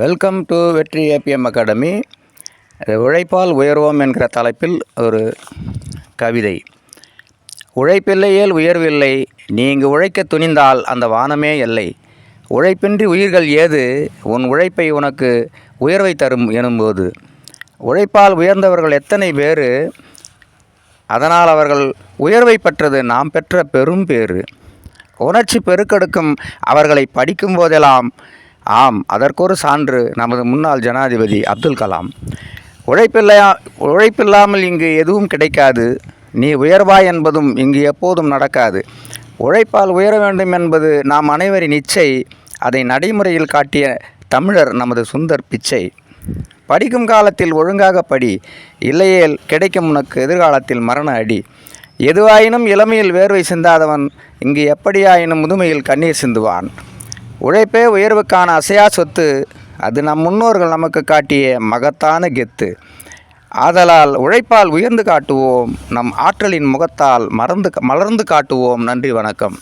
Welcome to Vetri APM academy உழைப்பால் உயர்வோம் என்கிற தலைப்பில் ஒரு கவிதை. உழைப்பில்லையேல் உயர்வில்லை நீங்கள் உழைக்க துணிந்தால் அந்த வானமே இல்லை உழைப்பின்றி உயிர்கள் ஏது உன் உழைப்பை உனக்கு உயர்வை தரும் எனும்போது. உழைப்பால் உயர்ந்தவர்கள் எத்தனை பேர் அதனால் அவர்கள் உயர்வை பெற்றது நாம் பெற்ற பெரும் பேறு. உணர்ச்சி பெருக்கெடுக்கும் அவர்களை படிக்கும் போதெல்லாம் ஆம் அதற்கொரு சான்று நமது முன்னாள் ஜனாதிபதி அப்துல் கலாம். உழைப்பில்லையா உழைப்பில்லாமல் இங்கு எதுவும் கிடைக்காது. நீ உயர்வாய் என்பதும் இங்கு எப்போதும் நடக்காது. உழைப்பால் உயர வேண்டும் என்பது நாம் அனைவரின் இச்சை. அதை நடைமுறையில் காட்டிய தமிழர் நமது சுந்தர் பிச்சை. படிக்கும் காலத்தில் ஒழுங்காக படி இல்லையேல் கிடைக்கும் உனக்கு எதிர்காலத்தில் மரண அடி. எதுவாயினும் இளமையில் வேர்வை சிந்தாதவன் இங்கு எப்படியாயினும் முதுமையில் கண்ணீர் சிந்துவான். உழைப்பே உயர்வுக்கான அசையா சொத்து. அது நம் முன்னோர்கள் நமக்கு காட்டிய மகத்தான கெத்து. ஆதலால் உழைப்பால் உயர்ந்து காட்டுவோம். நம் ஆற்றலின் முகத்தால் மறந்து மலர்ந்து காட்டுவோம். நன்றி வணக்கம்.